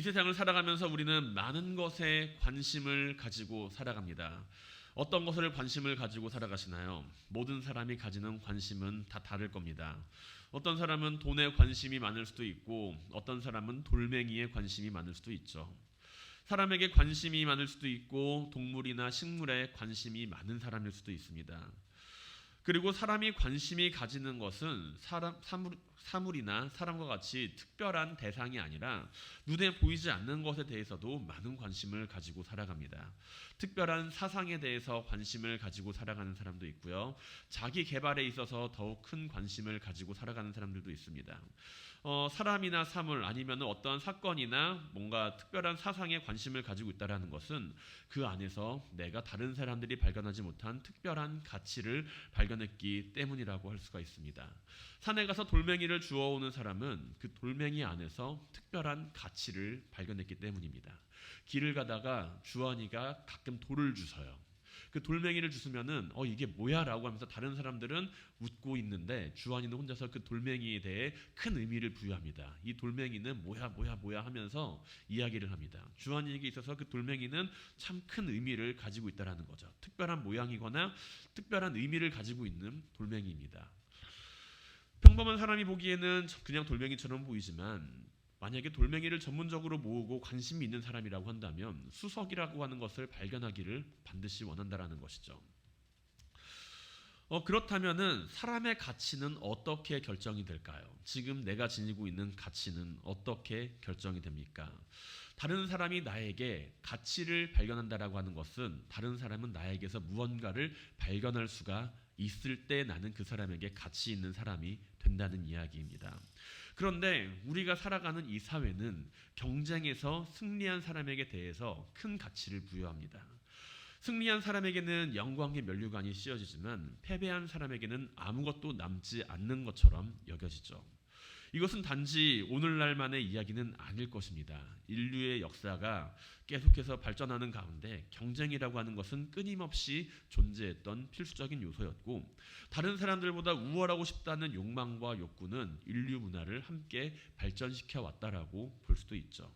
이 세상을 살아가면서 우리는 많은 것에 관심을 가지고 살아갑니다. 어떤 것을 관심을 가지고 살아가시나요? 모든 사람이 가지는 관심은 다 다를 겁니다. 어떤 사람은 돈에 관심이 많을 수도 있고 어떤 사람은 돌멩이에 관심이 많을 수도 있죠. 사람에게 관심이 많을 수도 있고 동물이나 식물에 관심이 많은 사람일 수도 있습니다. 그리고 사람이 관심이 가지는 것은 사람 사물, 사물이나 사람과 같이 특별한 대상이 아니라 눈에 보이지 않는 것에 대해서도 많은 관심을 가지고 살아갑니다. 특별한 사상에 대해서 관심을 가지고 살아가는 사람도 있고요. 자기 개발에 있어서 더욱 큰 관심을 가지고 살아가는 사람들도 있습니다. 어, 사람이나 사물 아니면 어떤 사건이나 뭔가 특별한 사상에 관심을 가지고 있다라는 것은 그 안에서 내가 다른 사람들이 발견하지 못한 특별한 가치를 발견했기 때문이라고 할 수가 있습니다. 산에 가서 돌멩이를 주워오는 사람은 그 돌멩이 안에서 특별한 가치를 발견했기 때문입니다. 길을 가다가 주원이가 가끔 돌을 주서요. 그 돌멩이를 주스면은 어 이게 뭐야라고 하면서 다른 사람들은 웃고 있는데 주환이는 혼자서 그 돌멩이에 대해 큰 의미를 부여합니다. 이 돌멩이는 뭐야 뭐야 뭐야 하면서 이야기를 합니다. 주환이에게 있어서 그 돌멩이는 참 큰 의미를 가지고 있다라는 거죠. 특별한 모양이거나 특별한 의미를 가지고 있는 돌멩이입니다. 평범한 사람이 보기에는 그냥 돌멩이처럼 보이지만 만약에 돌멩이를 전문적으로 모으고 관심이 있는 사람이라고 한다면 수석이라고 하는 것을 발견하기를 반드시 원한다라는 것이죠. 어, 그렇다면은 사람의 가치는 어떻게 결정이 될까요? 지금 내가 지니고 있는 가치는 어떻게 결정이 됩니까? 다른 사람이 나에게 가치를 발견한다라고 하는 것은 다른 사람은 나에게서 무언가를 발견할 수가 있을 때 나는 그 사람에게 가치 있는 사람이 된다는 이야기입니다. 그런데 우리가 살아가는 이 사회는 경쟁에서 승리한 사람에게 대해서 큰 가치를 부여합니다. 승리한 사람에게는 영광의 면류관이 씌워지지만 패배한 사람에게는 아무것도 남지 않는 것처럼 여겨지죠. 이것은 단지 오늘날만의 이야기는 아닐 것입니다. 인류의 역사가 계속해서 발전하는 가운데 경쟁이라고 하는 것은 끊임없이 존재했던 필수적인 요소였고 다른 사람들보다 우월하고 싶다는 욕망과 욕구는 인류 문화를 함께 발전시켜 왔다라고 볼 수도 있죠.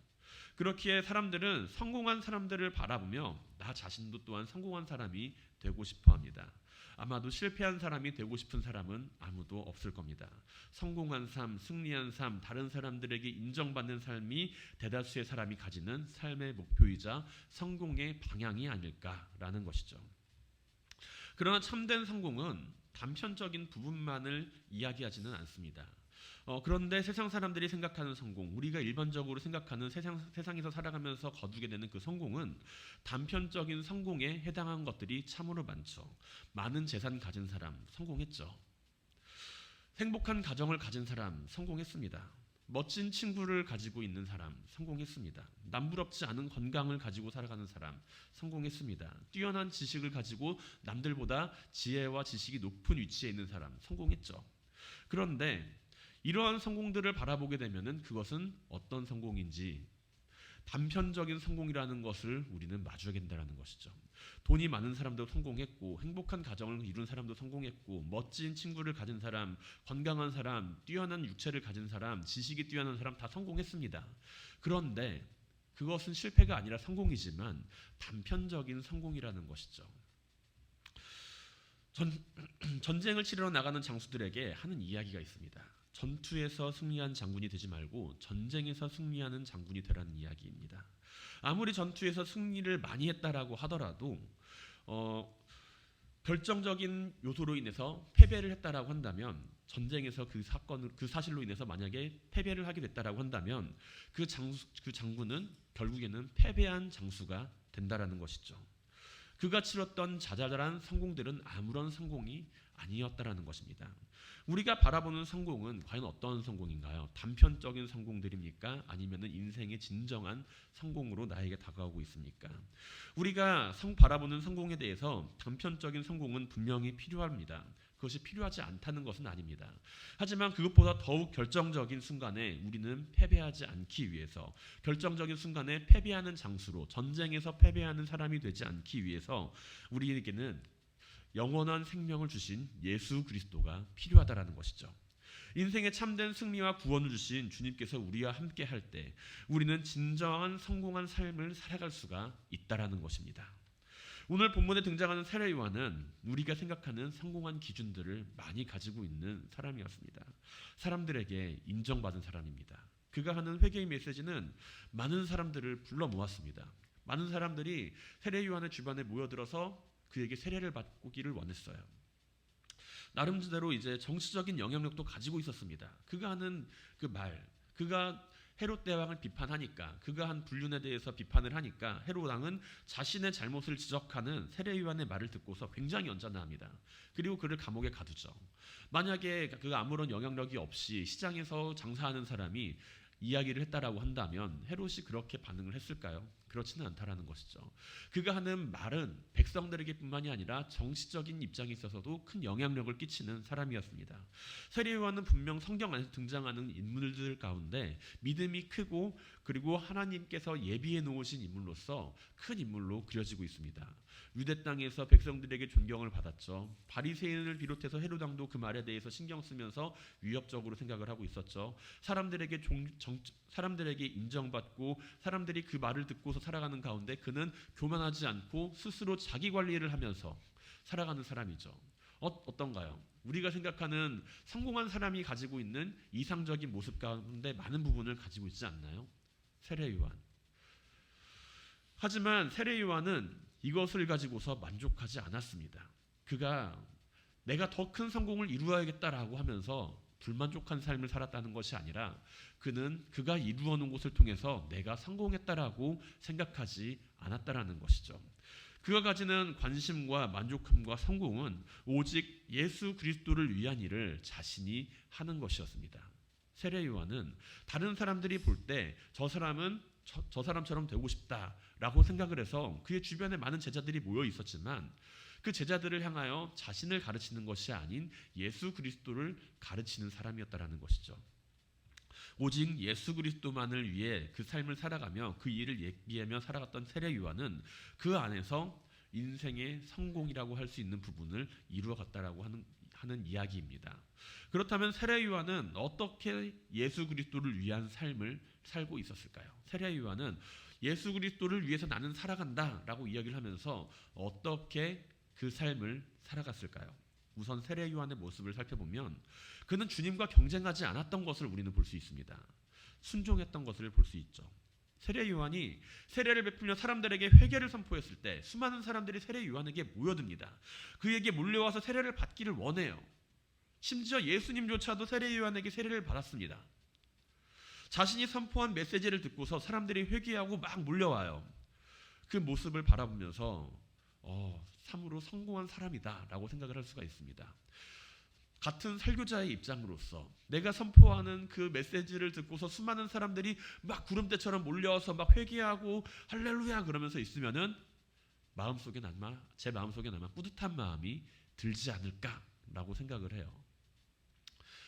그렇기에 사람들은 성공한 사람들을 바라보며 나 자신도 또한 성공한 사람이 되고 싶어 합니다. 아마도 실패한 사람이 되고 싶은 사람은 아무도 없을 겁니다. 성공한 삶, 승리한 삶, 다른 사람들에게 인정받는 삶이 대다수의 사람이 가지는 삶의 목표이자 성공의 방향이 아닐까라는 것이죠. 그러나 참된 성공은 단편적인 부분만을 이야기하지는 않습니다. 어, 그런데 세상 사람들이 생각하는 성공, 우리가 일반적으로 생각하는 세상, 세상에서 살아가면서 거두게 되는 그 성공은 단편적인 성공에 해당한 것들이 참으로 많죠. 많은 재산 가진 사람 성공했죠. 행복한 가정을 가진 사람 성공했습니다. 멋진 친구를 가지고 있는 사람 성공했습니다. 남부럽지 않은 건강을 가지고 살아가는 사람 성공했습니다. 뛰어난 지식을 가지고 남들보다 지혜와 지식이 높은 위치에 있는 사람 성공했죠. 그런데 이러한 성공들을 바라보게 되면은 그것은 어떤 성공인지 단편적인 성공이라는 것을 우리는 마주하게 된다는 것이죠. 돈이 많은 사람도 성공했고 행복한 가정을 이룬 사람도 성공했고 멋진 친구를 가진 사람, 건강한 사람, 뛰어난 육체를 가진 사람, 지식이 뛰어난 사람 다 성공했습니다. 그런데 그것은 실패가 아니라 성공이지만 단편적인 성공이라는 것이죠. 전, 전쟁을 치르러 나가는 장수들에게 하는 이야기가 있습니다. 전투에서 승리한 장군이 되지 말고 전쟁에서 승리하는 장군이 되라는 이야기입니다. 아무리 전투에서 승리를 많이 했다라고 하더라도 어, 결정적인 요소로 인해서 패배를 했다라고 한다면 전쟁에서 그 사건을 그 사실로 인해서 만약에 패배를 하게 됐다라고 한다면 그 장수 그 장군은 결국에는 패배한 장수가 된다라는 것이죠. 그가 치렀던 자잘한 성공들은 아무런 성공이 아니었다라는 것입니다. 우리가 바라보는 성공은 과연 어떤 성공인가요? 단편적인 성공들입니까? 아니면은 인생의 진정한 성공으로 나에게 다가오고 있습니까? 우리가 성 바라보는 성공에 대해서 단편적인 성공은 분명히 필요합니다. 그것이 필요하지 않다는 것은 아닙니다. 하지만 그것보다 더욱 결정적인 순간에 우리는 패배하지 않기 위해서 결정적인 순간에 패배하는 장수로 전쟁에서 패배하는 사람이 되지 않기 위해서 우리에게는 영원한 생명을 주신 예수 그리스도가 필요하다라는 것이죠. 인생의 참된 승리와 구원을 주신 주님께서 우리와 함께 할 때 우리는 진정한 성공한 삶을 살아갈 수가 있다라는 것입니다. 오늘 본문에 등장하는 세례 요한은 우리가 생각하는 성공한 기준들을 많이 가지고 있는 사람이었습니다. 사람들에게 인정받은 사람입니다. 그가 하는 회개의 메시지는 많은 사람들을 불러 모았습니다. 많은 사람들이 세례 요한의 주변에 모여들어서 그에게 세례를 받기를 원했어요. 나름대로 이제 정치적인 영향력도 가지고 있었습니다. 그가 하는 그 말, 그가 헤롯 대왕을 비판하니까 그가 한 불륜에 대해서 비판을 하니까 헤롯 왕은 자신의 잘못을 지적하는 세례 요한의 말을 듣고서 굉장히 연잔합니다. 그리고 그를 감옥에 가두죠. 만약에 그 아무런 영향력이 없이 시장에서 장사하는 사람이 이야기를 했다라고 한다면 헤롯이 그렇게 반응을 했을까요? 그렇지는 않다라는 것이죠. 그가 하는 말은 백성들에게뿐만이 아니라 정치적인 입장에 있어서도 큰 영향력을 끼치는 사람이었습니다. 세례 요한은 분명 성경 안에서 등장하는 인물들 가운데 믿음이 크고 그리고 하나님께서 예비해 놓으신 인물로서 큰 인물로 그려지고 있습니다. 유대 땅에서 백성들에게 존경을 받았죠. 바리새인을 비롯해서 헤로당도 그 말에 대해서 신경 쓰면서 위협적으로 생각을 하고 있었죠. 사람들에게 종, 정, 사람들에게 인정받고 사람들이 그 말을 듣고서 살아가는 가운데 그는 교만하지 않고 스스로 자기 관리를 하면서 살아가는 사람이죠. 어, 어떤가요? 우리가 생각하는 성공한 사람이 가지고 있는 이상적인 모습 가운데 많은 부분을 가지고 있지 않나요? 세례 요한. 하지만 세례 요한은 이것을 가지고서 만족하지 않았습니다. 그가 내가 더 큰 성공을 이루어야겠다라고 하면서 불만족한 삶을 살았다는 것이 아니라 그는 그가 이루어 놓은 것을 통해서 내가 성공했다라고 생각하지 않았다라는 것이죠. 그가 가지는 관심과 만족함과 성공은 오직 예수 그리스도를 위한 일을 자신이 하는 것이었습니다. 세례 요한은 다른 사람들이 볼 때 저 사람은 저, 저 사람처럼 되고 싶다라고 생각을 해서 그의 주변에 많은 제자들이 모여 있었지만 그 제자들을 향하여 자신을 가르치는 것이 아닌 예수 그리스도를 가르치는 사람이었다라는 것이죠. 오직 예수 그리스도만을 위해 그 삶을 살아가며 그 일을 얘기하며 살아갔던 세례 요한은 그 안에서 인생의 성공이라고 할 수 있는 부분을 이루어갔다라고 하는 하는 이야기입니다. 그렇다면 세례 요한은 어떻게 예수 그리스도를 위한 삶을 살고 있었을까요? 세례 요한은 예수 그리스도를 위해서 나는 살아간다라고 이야기를 하면서 어떻게 그 삶을 살아갔을까요? 우선 세례 요한의 모습을 살펴보면 그는 주님과 경쟁하지 않았던 것을 우리는 볼 수 있습니다. 순종했던 것을 볼 수 있죠. 세례 요한이 세례를 베풀며 사람들에게 회개를 선포했을 때 수많은 사람들이 세례 요한에게 모여듭니다. 그에게 몰려와서 세례를 받기를 원해요. 심지어 예수님조차도 세례 요한에게 세례를 받았습니다. 자신이 선포한 메시지를 듣고서 사람들이 회개하고 막 몰려와요. 그 모습을 바라보면서 어, 참으로 성공한 사람이다라고 생각을 할 수가 있습니다. 같은 설교자의 입장으로서 내가 선포하는 그 메시지를 듣고서 수많은 사람들이 막 구름대처럼 몰려와서 막 회개하고 할렐루야 그러면서 있으면은 마음속에 아마 제 마음속에 아마 뿌듯한 마음이 들지 않을까라고 생각을 해요.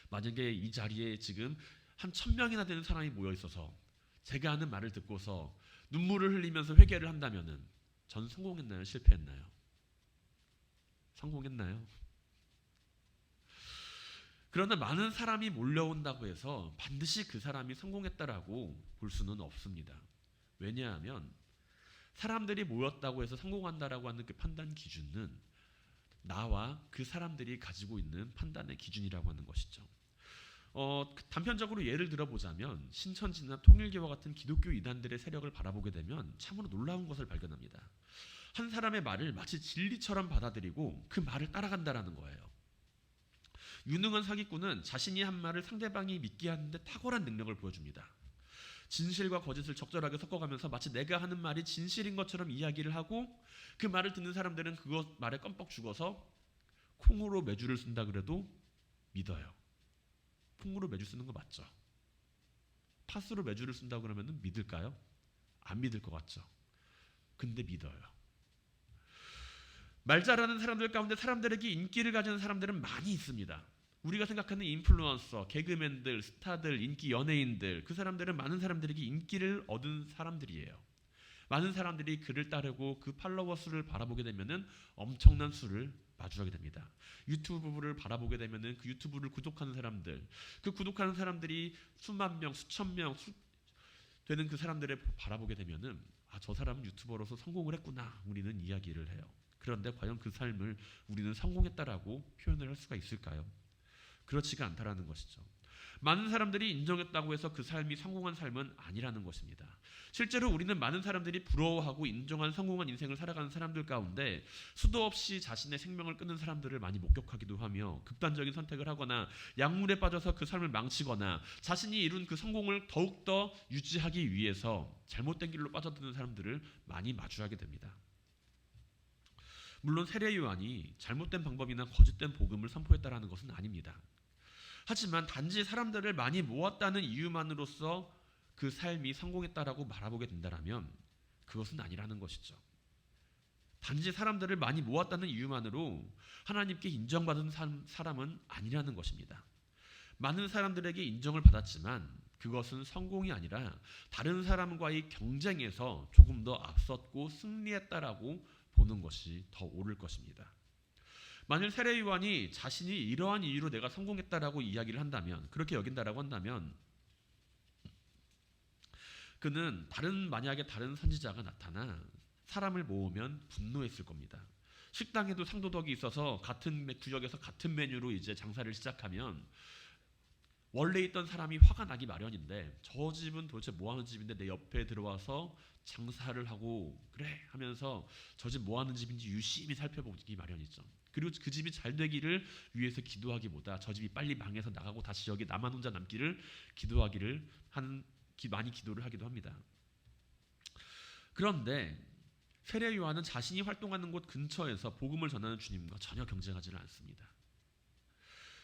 만약에 이 자리에 지금 한 천 명이나 되는 사람이 모여 있어서 제가 하는 말을 듣고서 눈물을 흘리면서 회개를 한다면은 전 성공했나요? 실패했나요? 성공했나요? 그러나 많은 사람이 몰려온다고 해서 반드시 그 사람이 성공했다라고 볼 수는 없습니다. 왜냐하면 사람들이 모였다고 해서 성공한다라고 하는 그 판단 기준은 나와 그 사람들이 가지고 있는 판단의 기준이라고 하는 것이죠. 어, 단편적으로 예를 들어보자면 신천지나 통일교와 같은 기독교 이단들의 세력을 바라보게 되면 참으로 놀라운 것을 발견합니다. 한 사람의 말을 마치 진리처럼 받아들이고 그 말을 따라간다라는 거예요. 유능한 사기꾼은 자신이 한 말을 상대방이 믿게 하는데 탁월한 능력을 보여줍니다. 진실과 거짓을 적절하게 섞어가면서 마치 내가 하는 말이 진실인 것처럼 이야기를 하고 그 말을 듣는 사람들은 그것 말에 껌뻑 죽어서 콩으로 매주를 쓴다 그래도 믿어요. 콩으로 매주 쓰는 거 맞죠? 팥으로 매주를 쓴다 그러면 믿을까요? 안 믿을 것 같죠. 근데 믿어요. 말 잘하는 사람들 가운데 사람들에게 인기를 가지는 사람들은 많이 있습니다. 우리가 생각하는 인플루언서, 개그맨들, 스타들, 인기 연예인들 그 사람들은 많은 사람들에게 인기를 얻은 사람들이에요. 많은 사람들이 그를 따르고 그 팔로워 수를 바라보게 되면은 엄청난 수를 마주하게 됩니다. 유튜브를 바라보게 되면은 그 유튜브를 구독하는 사람들, 그 구독하는 사람들이 수만 명, 수천 명 수, 되는 그 사람들을 바라보게 되면은 아, 저 사람은 유튜버로서 성공을 했구나. 우리는 이야기를 해요. 그런데 과연 그 삶을 우리는 성공했다라고 표현을 할 수가 있을까요? 그렇지가 않다라는 것이죠. 많은 사람들이 인정했다고 해서 그 삶이 성공한 삶은 아니라는 것입니다. 실제로 우리는 많은 사람들이 부러워하고 인정한 성공한 인생을 살아가는 사람들 가운데 수도 없이 자신의 생명을 끊는 사람들을 많이 목격하기도 하며 극단적인 선택을 하거나 약물에 빠져서 그 삶을 망치거나 자신이 이룬 그 성공을 더욱더 유지하기 위해서 잘못된 길로 빠져드는 사람들을 많이 마주하게 됩니다. 물론 세례 요한이 잘못된 방법이나 거짓된 복음을 선포했다라는 것은 아닙니다. 하지만 단지 사람들을 많이 모았다는 이유만으로서 그 삶이 성공했다라고 바라보게 된다라면 그것은 아니라는 것이죠. 단지 사람들을 많이 모았다는 이유만으로 하나님께 인정받은 사람은 아니라는 것입니다. 많은 사람들에게 인정을 받았지만 그것은 성공이 아니라 다른 사람과의 경쟁에서 조금 더 앞섰고 승리했다라고 보는 것이 더 옳을 것입니다. 만일 세례 요한이 자신이 이러한 이유로 내가 성공했다라고 이야기를 한다면 그렇게 여긴다라고 한다면 그는 다른 만약에 다른 선지자가 나타나 사람을 모으면 분노했을 겁니다. 식당에도 상도덕이 있어서 같은 구역에서 같은 메뉴로 이제 장사를 시작하면 원래 있던 사람이 화가 나기 마련인데 저 집은 도대체 뭐 하는 집인데 내 옆에 들어와서 장사를 하고 그래 하면서 저 집 뭐 하는 집인지 유심히 살펴보기 마련이죠. 그리고 그 집이 잘 되기를 위해서 기도하기보다 저 집이 빨리 망해서 나가고 다시 여기 나만 혼자 남기를 기도하기를 한 많이 기도를 하기도 합니다. 그런데 세례 요한은 자신이 활동하는 곳 근처에서 복음을 전하는 주님과 전혀 경쟁하지는 않습니다.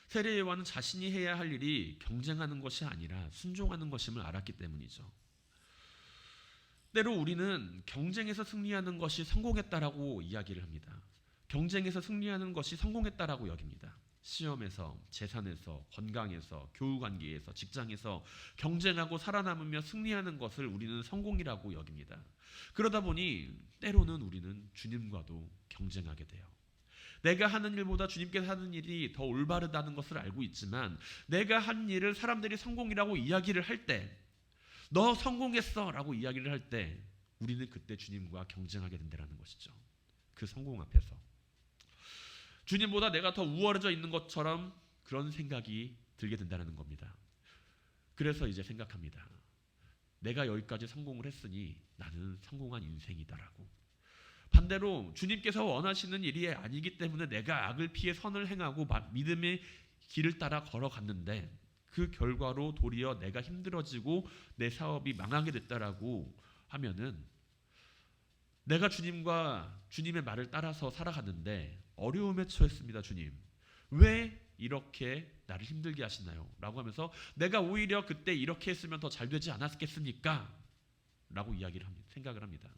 세례 요한은 자신이 해야 할 일이 경쟁하는 것이 아니라 순종하는 것임을 알았기 때문이죠. 때로 우리는 경쟁에서 승리하는 것이 성공했다라고 이야기를 합니다. 경쟁에서 승리하는 것이 성공했다라고 여깁니다. 시험에서, 재산에서, 건강에서, 교우 관계에서, 직장에서 경쟁하고 살아남으며 승리하는 것을 우리는 성공이라고 여깁니다. 그러다 보니 때로는 우리는 주님과도 경쟁하게 돼요. 내가 하는 일보다 주님께서 하는 일이 더 올바르다는 것을 알고 있지만 내가 한 일을 사람들이 성공이라고 이야기를 할 때 너 성공했어라고 이야기를 할 때 우리는 그때 주님과 경쟁하게 된다는 것이죠. 그 성공 앞에서 주님보다 내가 더 우월해져 있는 것처럼 그런 생각이 들게 된다는 겁니다. 그래서 이제 생각합니다. 내가 여기까지 성공을 했으니 나는 성공한 인생이다라고. 반대로 주님께서 원하시는 일이 아니기 때문에 내가 악을 피해 선을 행하고 믿음의 길을 따라 걸어갔는데 그 결과로 도리어 내가 힘들어지고 내 사업이 망하게 됐다라고 하면은 내가 주님과 주님의 말을 따라서 살아갔는데 어려움에 처했습니다, 주님. 왜 이렇게 나를 힘들게 하시나요? 라고 하면서 내가 오히려 그때 이렇게 했으면 더 잘 되지 않았겠습니까? 라고 이야기를 합니다. 생각을 합니다.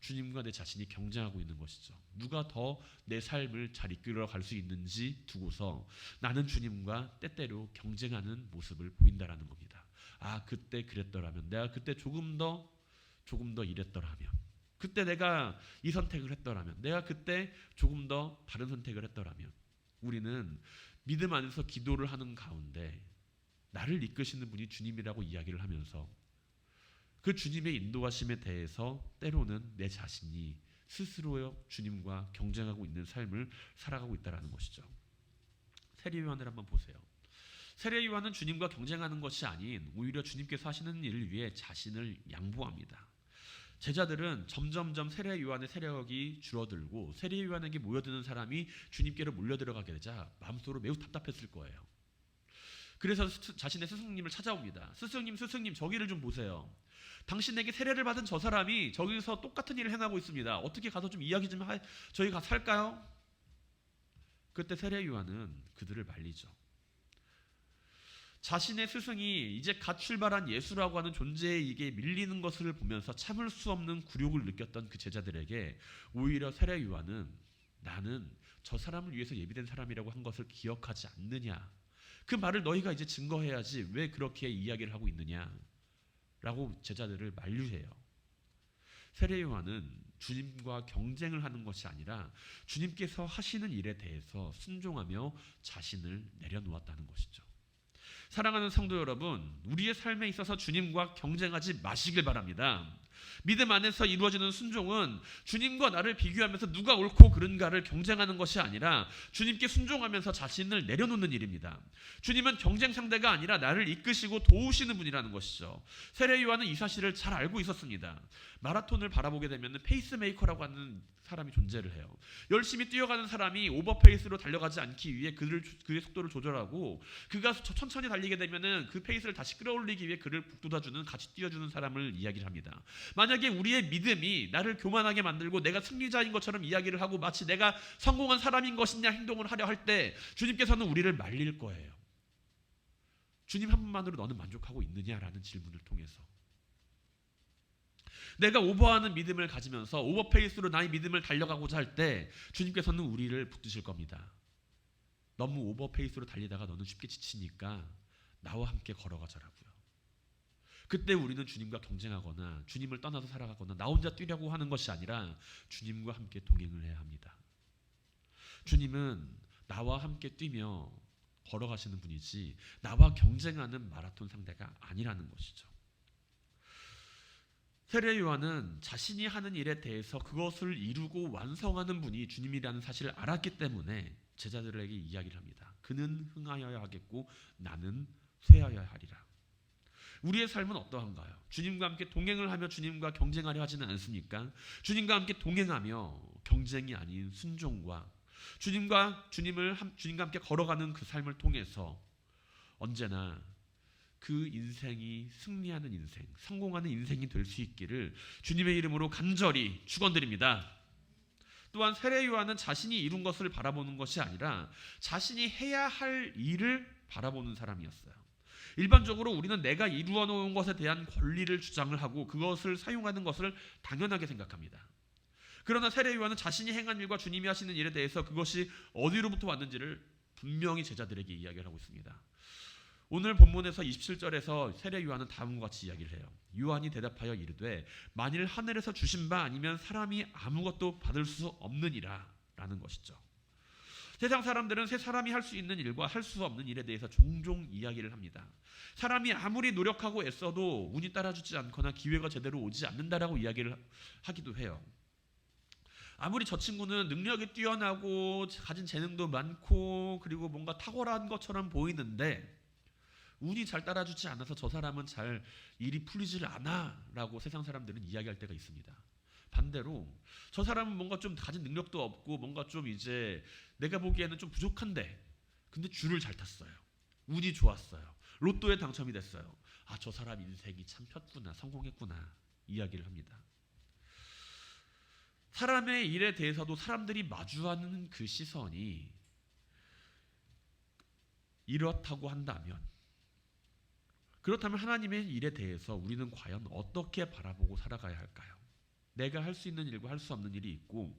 주님과 내 자신이 경쟁하고 있는 것이죠. 누가 더 내 삶을 잘 이끌어 갈 수 있는지 두고서 나는 주님과 때때로 경쟁하는 모습을 보인다라는 겁니다. 아, 그때 그랬더라면 내가 그때 조금 더 조금 더 이랬더라면 그때 내가 이 선택을 했더라면, 내가 그때 조금 더 다른 선택을 했더라면, 우리는 믿음 안에서 기도를 하는 가운데 나를 이끄시는 분이 주님이라고 이야기를 하면서 그 주님의 인도하심에 대해서 때로는 내 자신이 스스로 주님과 경쟁하고 있는 삶을 살아가고 있다는 것이죠. 세례 요한을 한번 보세요. 세례 요한은 주님과 경쟁하는 것이 아닌 오히려 주님께서 하시는 일을 위해 자신을 양보합니다. 제자들은 점점점 세례 요한의 세력이 줄어들고 세례 요한에게 모여드는 사람이 주님께로 몰려 들어가게 되자 마음속으로 매우 답답했을 거예요. 그래서 자신의 스승님을 찾아옵니다. 스승님, 스승님, 저기를 좀 보세요. 당신에게 세례를 받은 저 사람이 저기서 똑같은 일을 행하고 있습니다. 어떻게 가서 좀 이야기 좀 하, 저희가 살까요? 그때 세례 요한은 그들을 말리죠. 자신의 스승이 이제 갓 출발한 예수라고 하는 존재에게 밀리는 것을 보면서 참을 수 없는 굴욕을 느꼈던 그 제자들에게 오히려 세례 요한은 나는 저 사람을 위해서 예비된 사람이라고 한 것을 기억하지 않느냐. 그 말을 너희가 이제 증거해야지 왜 그렇게 이야기를 하고 있느냐. 라고 제자들을 만류해요. 세례 요한은 주님과 경쟁을 하는 것이 아니라 주님께서 하시는 일에 대해서 순종하며 자신을 내려놓았다는 것이죠. 사랑하는 성도 여러분, 우리의 삶에 있어서 주님과 경쟁하지 마시길 바랍니다. 믿음 안에서 이루어지는 순종은 주님과 나를 비교하면서 누가 옳고 그른가를 경쟁하는 것이 아니라 주님께 순종하면서 자신을 내려놓는 일입니다. 주님은 경쟁 상대가 아니라 나를 이끄시고 도우시는 분이라는 것이죠. 세례 요한은 이 사실을 잘 알고 있었습니다. 마라톤을 바라보게 되면 페이스메이커라고 하는 사람이 존재를 해요. 열심히 뛰어가는 사람이 오버페이스로 달려가지 않기 위해 그를 그의 속도를 조절하고 그가 천천히 달리게 되면은 그 페이스를 다시 끌어올리기 위해 그를 북돋아주는 같이 뛰어주는 사람을 이야기를 합니다. 만약에 우리의 믿음이 나를 교만하게 만들고 내가 승리자인 것처럼 이야기를 하고 마치 내가 성공한 사람인 것이냐 행동을 하려 할 때 주님께서는 우리를 말릴 거예요. 주님 한 분만으로 너는 만족하고 있느냐라는 질문을 통해서 내가 오버하는 믿음을 가지면서 오버페이스로 나의 믿음을 달려가고자 할 때 주님께서는 우리를 붙드실 겁니다. 너무 오버페이스로 달리다가 너는 쉽게 지치니까 나와 함께 걸어가자라고요. 그때 우리는 주님과 경쟁하거나 주님을 떠나서 살아가거나 나 혼자 뛰려고 하는 것이 아니라 주님과 함께 동행을 해야 합니다. 주님은 나와 함께 뛰며 걸어가시는 분이지 나와 경쟁하는 마라톤 상대가 아니라는 것이죠. 세례 요한은 자신이 하는 일에 대해서 그것을 이루고 완성하는 분이 주님이라는 사실을 알았기 때문에 제자들에게 이야기를 합니다. 그는 흥하여야 하겠고 나는 쇠하여야 하리라. 우리의 삶은 어떠한가요? 주님과 함께 동행을 하며 주님과 경쟁하려 하지는 않습니까? 주님과 함께 동행하며 경쟁이 아닌 순종과 주님과 주님을 주님과 함께 걸어가는 그 삶을 통해서 언제나 그 인생이 승리하는 인생, 성공하는 인생이 될 수 있기를 주님의 이름으로 간절히 축원드립니다. 또한 세례 요한은 자신이 이룬 것을 바라보는 것이 아니라 자신이 해야 할 일을 바라보는 사람이었어요. 일반적으로 우리는 내가 이루어 놓은 것에 대한 권리를 주장을 하고 그것을 사용하는 것을 당연하게 생각합니다. 그러나 세례 요한은 자신이 행한 일과 주님이 하시는 일에 대해서 그것이 어디로부터 왔는지를 분명히 제자들에게 이야기를 하고 있습니다. 오늘 본문에서 27절에서 세례 요한은 다음과 같이 이야기를 해요. 요한이 대답하여 이르되 만일 하늘에서 주신 바 아니면 사람이 아무것도 받을 수 없느니라라는 것이죠. 세상 사람들은 새 사람이 할 수 있는 일과 할 수 없는 일에 대해서 종종 이야기를 합니다. 사람이 아무리 노력하고 애써도 운이 따라주지 않거나 기회가 제대로 오지 않는다라고 이야기를 하기도 해요. 아무리 저 친구는 능력이 뛰어나고 가진 재능도 많고 그리고 뭔가 탁월한 것처럼 보이는데 운이 잘 따라주지 않아서 저 사람은 잘 일이 풀리질 않아라고 세상 사람들은 이야기할 때가 있습니다. 반대로 저 사람은 뭔가 좀 가진 능력도 없고 뭔가 좀 이제 내가 보기에는 좀 부족한데 근데 줄을 잘 탔어요. 운이 좋았어요. 로또에 당첨이 됐어요. 아, 저 사람 인생이 참 폈구나. 성공했구나. 이야기를 합니다. 사람의 일에 대해서도 사람들이 마주하는 그 시선이 이렇다고 한다면 그렇다면 하나님의 일에 대해서 우리는 과연 어떻게 바라보고 살아가야 할까요? 내가 할 수 있는 일과 할 수 없는 일이 있고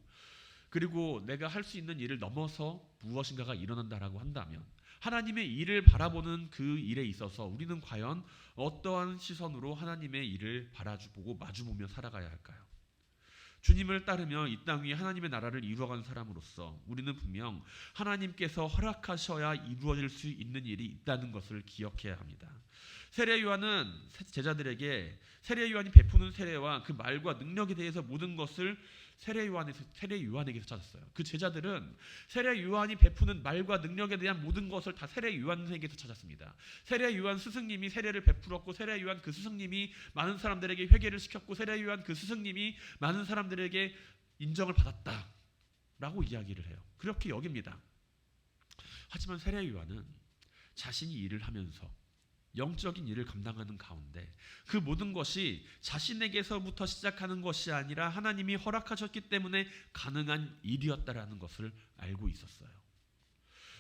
그리고 내가 할 수 있는 일을 넘어서 무엇인가가 일어난다라고 한다면 하나님의 일을 바라보는 그 일에 있어서 우리는 과연 어떠한 시선으로 하나님의 일을 바라보고 마주보며 살아가야 할까요? 주님을 따르며 이 땅 위에 하나님의 나라를 이루어가는 사람으로서 우리는 분명 하나님께서 허락하셔야 이루어질 수 있는 일이 있다는 것을 기억해야 합니다. 세례 요한은 제자들에게 세례 요한이 베푸는 세례와 그 말과 능력에 대해서 모든 것을 세례 요한에서 세례 요한에게서 찾았어요. 그 제자들은 세례 요한이 베푸는 말과 능력에 대한 모든 것을 다 세례 요한에게서 찾았습니다. 세례 요한 스승님이 세례를 베풀었고 세례 요한 그 스승님이 많은 사람들에게 회개를 시켰고 세례 요한 그 스승님이 많은 사람들에게 인정을 받았다라고 이야기를 해요. 그렇게 여깁니다. 하지만 세례 요한은 자신이 일을 하면서 영적인 일을 감당하는 가운데 그 모든 것이 자신에게서부터 시작하는 것이 아니라 하나님이 허락하셨기 때문에 가능한 일이었다라는 것을 알고 있었어요.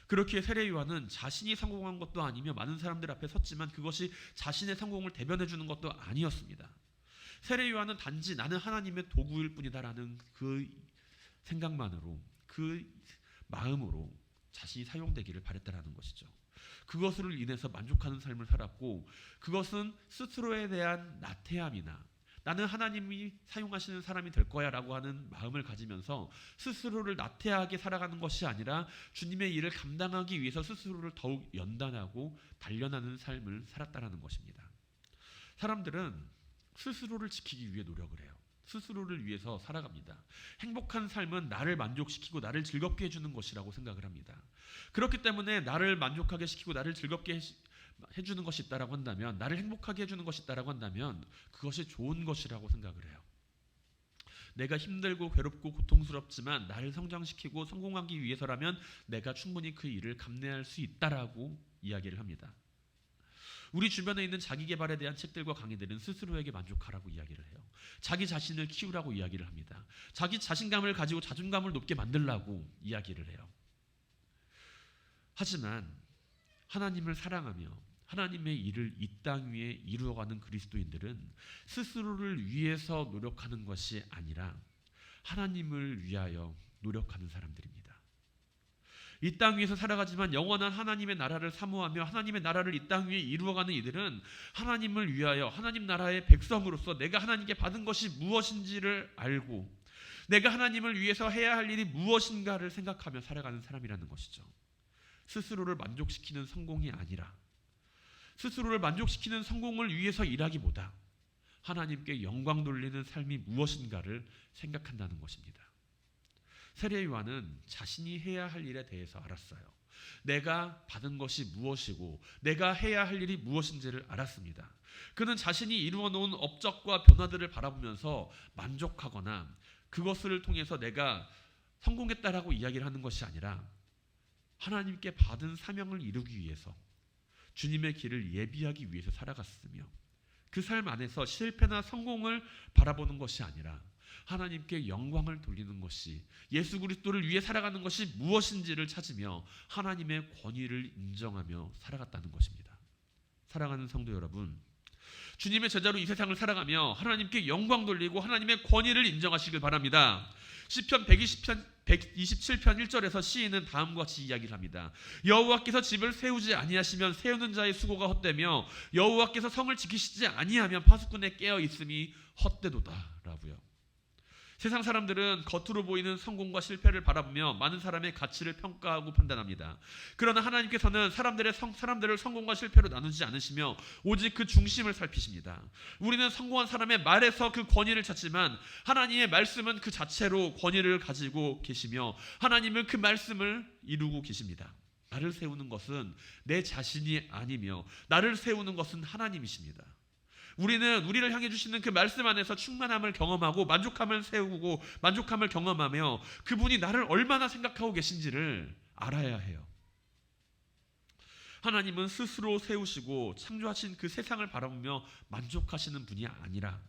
그렇게 세례 요한은 자신이 성공한 것도 아니며 많은 사람들 앞에 섰지만 그것이 자신의 성공을 대변해 주는 것도 아니었습니다. 세례 요한은 단지 나는 하나님의 도구일 뿐이다라는 그 생각만으로 그 마음으로 자신이 사용되기를 바랬다라는 것이죠. 그것으로 인해서 만족하는 삶을 살았고 그것은 스스로에 대한 나태함이나 나는 하나님이 사용하시는 사람이 될 거야라고 하는 마음을 가지면서 스스로를 나태하게 살아가는 것이 아니라 주님의 일을 감당하기 위해서 스스로를 더욱 연단하고 단련하는 삶을 살았다라는 것입니다. 사람들은 스스로를 지키기 위해 노력을 해요. 스스로를 위해서 살아갑니다. 행복한 삶은 나를 만족시키고 나를 즐겁게 해주는 것이라고 생각을 합니다. 그렇기 때문에 나를 만족하게 시키고 나를 즐겁게 해주는 것이 있다라고 한다면 나를 행복하게 해주는 것이 있다라고 한다면 그것이 좋은 것이라고 생각을 해요. 내가 힘들고 괴롭고 고통스럽지만 나를 성장시키고 성공하기 위해서라면 내가 충분히 그 일을 감내할 수 있다라고 이야기를 합니다. 우리 주변에 있는 자기 개발에 대한 책들과 강의들은 스스로에게 만족하라고 이야기를 해요. 자기 자신을 키우라고 이야기를 합니다. 자기 자신감을 가지고 자존감을 높게 만들라고 이야기를 해요. 하지만 하나님을 사랑하며 하나님의 일을 이 땅 위에 이루어가는 그리스도인들은 스스로를 위해서 노력하는 것이 아니라 하나님을 위하여 노력하는 사람들입니다. 이 땅 위에서 살아가지만 영원한 하나님의 나라를 사모하며 하나님의 나라를 이 땅 위에 이루어가는 이들은 하나님을 위하여 하나님 나라의 백성으로서 내가 하나님께 받은 것이 무엇인지를 알고 내가 하나님을 위해서 해야 할 일이 무엇인가를 생각하며 살아가는 사람이라는 것이죠. 스스로를 만족시키는 성공이 아니라 스스로를 만족시키는 성공을 위해서 일하기보다 하나님께 영광 돌리는 삶이 무엇인가를 생각한다는 것입니다. 세례 요한은 자신이 해야 할 일에 대해서 알았어요. 내가 받은 것이 무엇이고 내가 해야 할 일이 무엇인지를 알았습니다. 그는 자신이 이루어 놓은 업적과 변화들을 바라보면서 만족하거나 그것을 통해서 내가 성공했다라고 이야기를 하는 것이 아니라 하나님께 받은 사명을 이루기 위해서 주님의 길을 예비하기 위해서 살아갔으며 그 삶 안에서 실패나 성공을 바라보는 것이 아니라 하나님께 영광을 돌리는 것이 예수 그리스도를 위해 살아가는 것이 무엇인지를 찾으며 하나님의 권위를 인정하며 살아갔다는 것입니다. 사랑하는 성도 여러분, 주님의 제자로 이 세상을 살아가며 하나님께 영광 돌리고 하나님의 권위를 인정하시길 바랍니다. 시편 120편 127편 1절에서 시인은 다음과 같이 이야기를 합니다. 여호와께서 집을 세우지 아니하시면 세우는 자의 수고가 헛되며 여호와께서 성을 지키시지 아니하면 파수꾼의 깨어 있음이 헛되도다라고요. 세상 사람들은 겉으로 보이는 성공과 실패를 바라보며 많은 사람의 가치를 평가하고 판단합니다. 그러나 하나님께서는 사람들의 성, 사람들을 성공과 실패로 나누지 않으시며 오직 그 중심을 살피십니다. 우리는 성공한 사람의 말에서 그 권위를 찾지만 하나님의 말씀은 그 자체로 권위를 가지고 계시며 하나님은 그 말씀을 이루고 계십니다. 나를 세우는 것은 내 자신이 아니며 나를 세우는 것은 하나님이십니다. 우리는 우리를 향해 주시는 그 말씀 안에서 충만함을 경험하고 만족함을 세우고 만족함을 경험하며 그분이 나를 얼마나 생각하고 계신지를 알아야 해요. 하나님은 스스로 세우시고 창조하신 그 세상을 바라보며 만족하시는 분이 아니라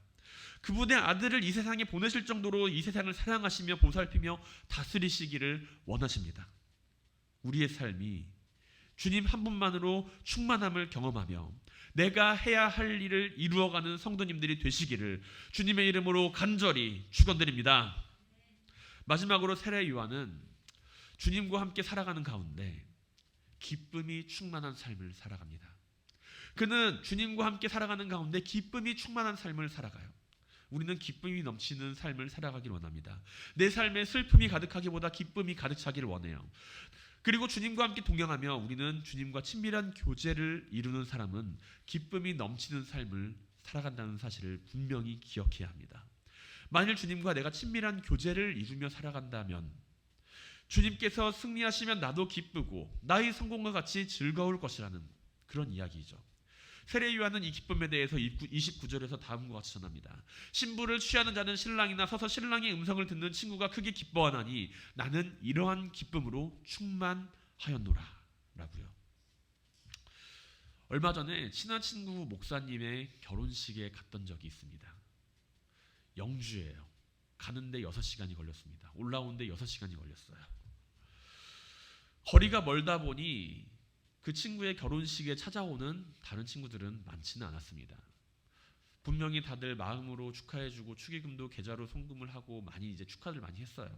그분의 아들을 이 세상에 보내실 정도로 이 세상을 사랑하시며 보살피며 다스리시기를 원하십니다. 우리의 삶이 주님 한 분만으로 충만함을 경험하며 내가 해야 할 일을 이루어가는 성도님들이 되시기를 주님의 이름으로 간절히 축원드립니다. 마지막으로 세례 요한은 주님과 함께 살아가는 가운데 기쁨이 충만한 삶을 살아갑니다. 그는 주님과 함께 살아가는 가운데 기쁨이 충만한 삶을 살아가요. 우리는 기쁨이 넘치는 삶을 살아가길 원합니다. 내 삶에 슬픔이 가득하기보다 기쁨이 가득 차기를 원해요. 그리고 주님과 함께 동행하며 우리는 주님과 친밀한 교제를 이루는 사람은 기쁨이 넘치는 삶을 살아간다는 사실을 분명히 기억해야 합니다. 만일 주님과 내가 친밀한 교제를 이루며 살아간다면 주님께서 승리하시면 나도 기쁘고 나의 성공과 같이 즐거울 것이라는 그런 이야기죠. 세례 요한은 이 기쁨에 대해서 29절에서 다음과 같이 전합니다. 신부를 취하는 자는 신랑이나 서서 신랑의 음성을 듣는 친구가 크게 기뻐하나니 나는 이러한 기쁨으로 충만하였노라. 라고요. 얼마 전에 친한 친구 목사님의 결혼식에 갔던 적이 있습니다. 영주예요. 가는데 6시간이 걸렸습니다. 올라오는데 6시간이 걸렸어요. 거리가 멀다 보니 그 친구의 결혼식에 찾아오는 다른 친구들은 많지는 않았습니다. 분명히 다들 마음으로 축하해주고 축의금도 계좌로 송금을 하고 많이 이제 축하를 많이 했어요.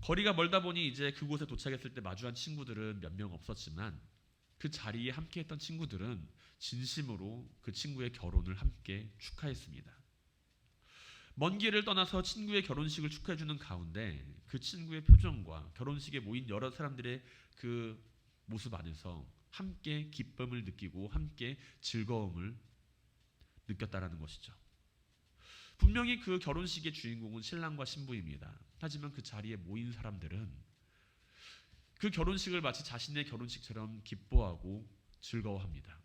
거리가 멀다 보니 이제 그곳에 도착했을 때 마주한 친구들은 몇 명 없었지만 그 자리에 함께했던 친구들은 진심으로 그 친구의 결혼을 함께 축하했습니다. 먼 길을 떠나서 친구의 결혼식을 축하해주는 가운데 그 친구의 표정과 결혼식에 모인 여러 사람들의 그 모습 안에서 함께 기쁨을 느끼고 함께 즐거움을 느꼈다라는 것이죠. 분명히 그 결혼식의 주인공은 신랑과 신부입니다. 하지만 그 자리에 모인 사람들은 그 결혼식을 마치 자신의 결혼식처럼 기뻐하고 즐거워합니다.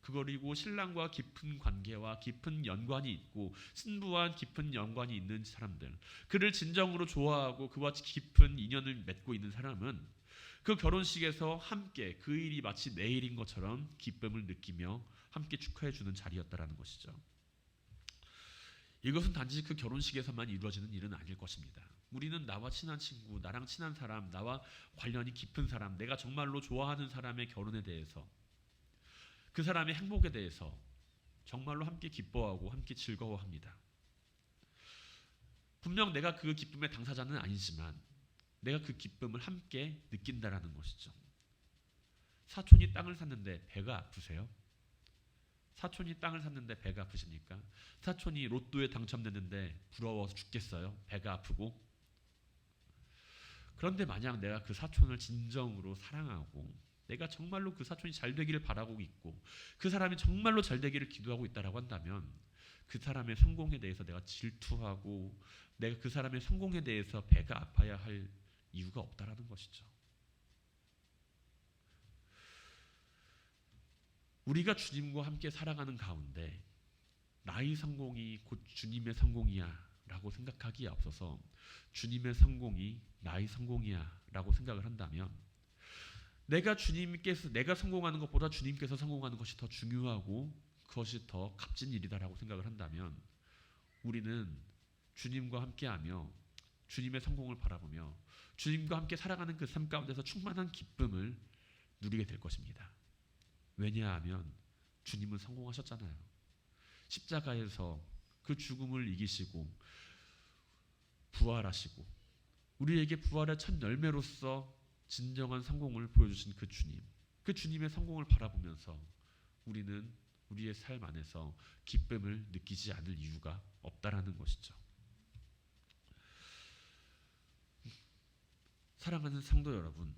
그리고 신랑과 깊은 관계와 깊은 연관이 있고 신부와 깊은 연관이 있는 사람들, 그를 진정으로 좋아하고 그와 깊은 인연을 맺고 있는 사람은 그 결혼식에서 함께 그 일이 마치 내일인 것처럼 기쁨을 느끼며 함께 축하해 주는 자리였다라는 것이죠. 이것은 단지 그 결혼식에서만 이루어지는 일은 아닐 것입니다. 우리는 나와 친한 친구, 나랑 친한 사람, 나와 관련이 깊은 사람, 내가 정말로 좋아하는 사람의 결혼에 대해서 그 사람의 행복에 대해서 정말로 함께 기뻐하고 함께 즐거워합니다. 분명 내가 그 기쁨의 당사자는 아니지만 내가 그 기쁨을 함께 느낀다라는 것이죠. 사촌이 땅을 샀는데 배가 아프세요? 사촌이 땅을 샀는데 배가 아프십니까? 사촌이 로또에 당첨됐는데 부러워서 죽겠어요? 배가 아프고? 그런데 만약 내가 그 사촌을 진정으로 사랑하고 내가 정말로 그 사촌이 잘 되기를 바라고 있고 그 사람이 정말로 잘 되기를 기도하고 있다라고 한다면 그 사람의 성공에 대해서 내가 질투하고 내가 그 사람의 성공에 대해서 배가 아파야 할 이유가 없다라는 것이죠. 우리가 주님과 함께 살아가는 가운데 나의 성공이 곧 주님의 성공이야 라고 생각하기에 앞서서 주님의 성공이 나의 성공이야 라고 생각을 한다면 내가 주님께서 내가 성공하는 것보다 주님께서 성공하는 것이 더 중요하고 그것이 더 값진 일이다라고 생각을 한다면 우리는 주님과 함께하며 주님의 성공을 바라보며 주님과 함께 살아가는 그 삶 가운데서 충만한 기쁨을 누리게 될 것입니다. 왜냐하면 주님은 성공하셨잖아요. 십자가에서 그 죽음을 이기시고 부활하시고 우리에게 부활의 첫 열매로서 진정한 성공을 보여주신 그 주님, 그 주님의 성공을 바라보면서 우리는 우리의 삶 안에서 기쁨을 느끼지 않을 이유가 없다라는 것이죠. 사랑하는 성도 여러분,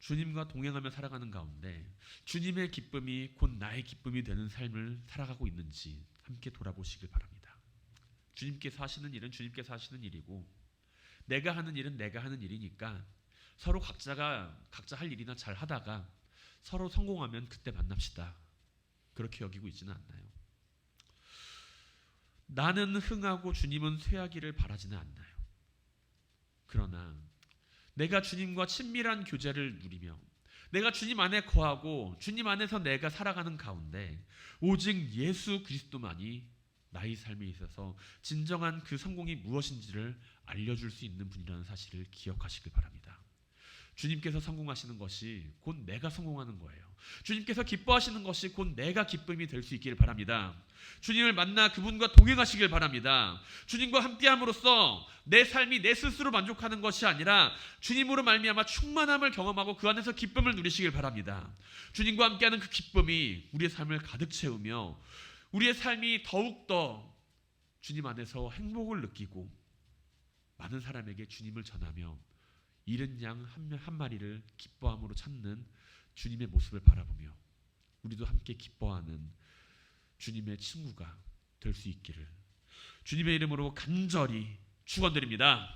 주님과 동행하며 살아가는 가운데 주님의 기쁨이 곧 나의 기쁨이 되는 삶을 살아가고 있는지 함께 돌아보시길 바랍니다. 주님께서 하시는 일은 주님께서 하시는 일이고 내가 하는 일은 내가 하는 일이니까 서로 각자가 각자 할 일이나 잘 하다가 서로 성공하면 그때 만납시다. 그렇게 여기고 있지는 않나요? 나는 흥하고 주님은 쇠하기를 바라지는 않나요? 그러나 내가 주님과 친밀한 교제를 누리며 내가 주님 안에 거하고 주님 안에서 내가 살아가는 가운데 오직 예수 그리스도만이 나의 삶에 있어서 진정한 그 성공이 무엇인지를 알려줄 수 있는 분이라는 사실을 기억하시길 바랍니다. 주님께서 성공하시는 것이 곧 내가 성공하는 거예요. 주님께서 기뻐하시는 것이 곧 내가 기쁨이 될 수 있기를 바랍니다. 주님을 만나 그분과 동행하시길 바랍니다. 주님과 함께함으로써 내 삶이 내 스스로 만족하는 것이 아니라 주님으로 말미암아 충만함을 경험하고 그 안에서 기쁨을 누리시길 바랍니다. 주님과 함께하는 그 기쁨이 우리의 삶을 가득 채우며 우리의 삶이 더욱더 주님 안에서 행복을 느끼고 많은 사람에게 주님을 전하며 잃은 양한 마리를 기뻐함으로 찾는 주님의 모습을 바라보며 우리도 함께 기뻐하는 주님의 친구가 될 수 있기를 주님의 이름으로 간절히 축원드립니다.